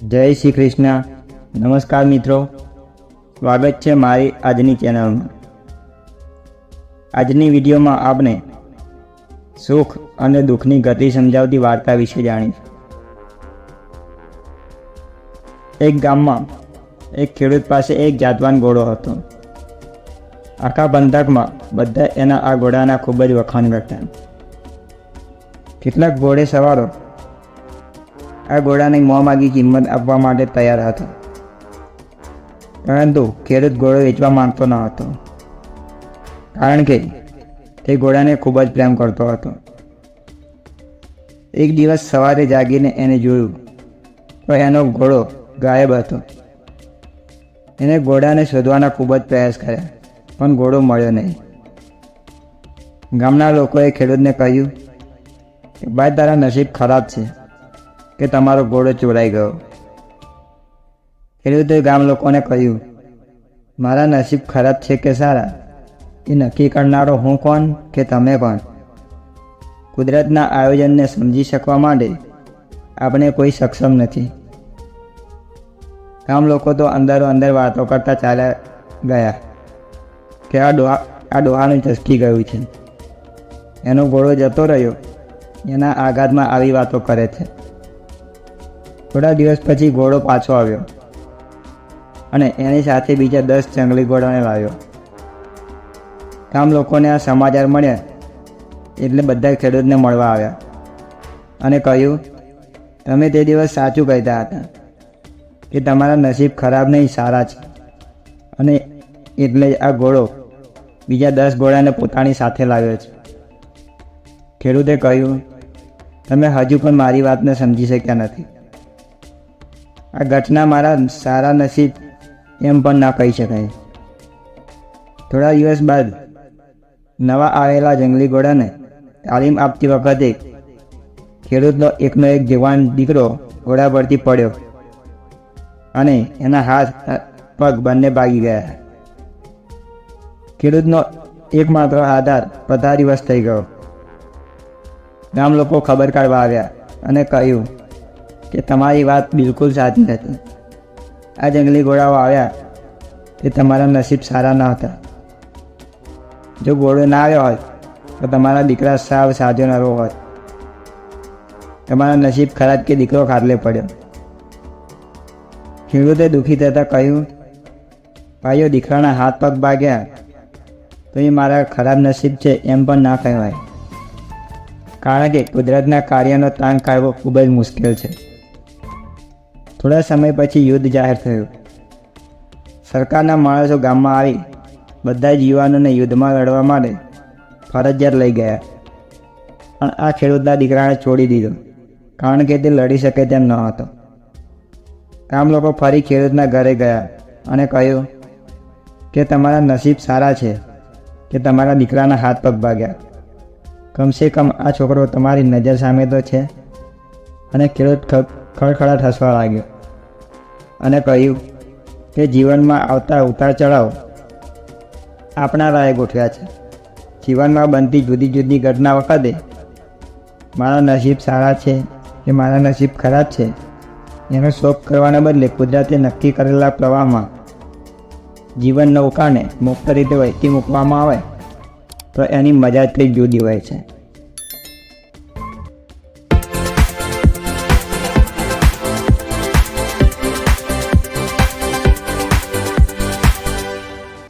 જય શ્રી કૃષ્ણ. નમસ્કાર મિત્રો. સ્વાગત છે મારી આજની ચેનલમાં. આજની વિડીયોમાં આપણે સુખ અને દુઃખની ગતિ સમજાવતી વાર્તા વિશે જાણીશું. એક ગામમાં એક ખેડૂત પાસે એક જાતવાન ઘોડો હતો. આખા બંધકમાં બધા એના આ ઘોડાના ખૂબ જ વખાણ કરતા. કેટલાક ઘોડે સવારો આ ઘોડાને મોંમાગી કિંમત આપવા માટે તૈયાર હતો. પરંતુ ખેડૂત ઘોડો વેચવા માંગતો ન હતો. કારણ કે તે ઘોડાને ખૂબ જ પ્રેમ કરતો હતો. એક દિવસ સવારે જાગીને એને જોયું તો એનો ઘોડો ગાયબ હતો. એને ઘોડાને શોધવાના ખૂબ જ પ્રયાસ કર્યા, પણ ઘોડો મળ્યો નહીં. ગામના લોકોએ ખેડૂતને કહ્યું કે ભાઈ તારા નસીબ ખરાબ છે. કે તમારો ઘોડો ચોરાઈ ગયો. ખેડૂતે ગામ લોકોને કહ્યું, મારા નસીબ ખરાબ છે કે સારા? એ નક્કી કરનારો હું કોણ કે તમે કોણ? કુદરતના આયોજનને સમજી શકવા માટે આપણે કોઈ સક્ષમ નથી. ગામ લોકો તો અંદરો અંદર વાતો કરતા ચાલ્યા ગયા કે આ ડોહા, આ ડોહાનું ચસકી ગયું છે. એનો ઘોડો જતો રહ્યો. એના આઘાતમાં આવી વાતો કરે છે. થોડા દિવસ પછી ઘોડો પાછો આવ્યો અને એની સાથે બીજા દસ જંગલી ઘોડાને લાવ્યો. ગામ લોકોને આ સમાચાર મળ્યા એટલે બધા ખેડૂતને મળવા આવ્યા અને કહ્યું, તમે તે દિવસ સાચું કહેતા હતા કે તમારા નસીબ ખરાબ નહીં, સારા છે. અને એટલે આ ઘોડો બીજા દસ ઘોડાને પોતાની સાથે લાવ્યો છે. ખેડૂતે કહ્યું, તમે હજુ પણ મારી વાતને સમજી શક્યા નથી. આ ઘટના મારા સારા નસીબ એમ પણ ના કહી શકાય. થોડા દિવસ બાદ નવા આવેલા જંગલી ઘોડાને તાલીમ આપતી વખતે ખેડૂતનો એકનો એક જવાન દીકરો ઘોડા પરથી પડ્યો અને એના હાથ, પગ બંને ભાગી ગયા. ખેડૂતનો એકમાત્ર આધાર પથારીવશ થઈ ગયો. ગામ લોકો ખબર કાઢવા આવ્યા અને કહ્યું કે તમારી વાત બિલકુલ સાચી નથી આ જંગલી ઘોડાઓ આવ્યા તે તમારા નસીબ સારા ન હતા. જો ઘોડો ના આવ્યો હોય, તો તમારા દીકરા સાવ સાજો નરો હોય. તમારા નસીબ ખરાબ કે દીકરો ખાટલે પડ્યો. ખેડૂતે દુઃખી થતાં કહ્યું, ભાઈઓ, દીકરાના હાથ પગ ભાગ્યા તો એ મારા ખરાબ નસીબ છે એમ પણ ના કહેવાય. કારણ કે કુદરતના કાર્યનો તાંગ કાઢવો ખૂબ જ મુશ્કેલ છે. થોડા સમય પછી યુદ્ધ જાહેર થયું. સરકારના માણસો ગામમાં આવી બધા જ યુવાનોને યુદ્ધમાં લડવા માટે ફરજિયાત લઈ ગયા. પણ આ ખેડૂતના દીકરાને છોડી દીધો, કારણ કે તે લડી શકે તેમ ન હતો. ગામ લોકો ફરી ખેડૂતના ઘરે ગયા અને કહ્યું કે તમારા નસીબ સારા છે કે તમારા દીકરાના હાથ પગ ભાગ્યા. કમસે કમ આ છોકરો તમારી નજર સામે તો છે. અને ખેડૂત ખડખડાટ હસવા લાગ્યો. અને કહ્યું કે જીવનમાં આવતા ઉતાર ચઢાવ આપણા રાહે ગોઠવ્યા છે. જીવનમાં બનતી જુદી જુદી ઘટના વખતે મારા નસીબ સારા છે કે મારા નસીબ ખરાબ છે એનો શોખ કરવાના બદલે કુદરતે નક્કી કરેલા પ્રવાહમાં જીવન નૌકાને મુક્ત રીતે વહેતી મૂકવામાં આવે તો એની મજા જ કંઈક જુદી હોય છે.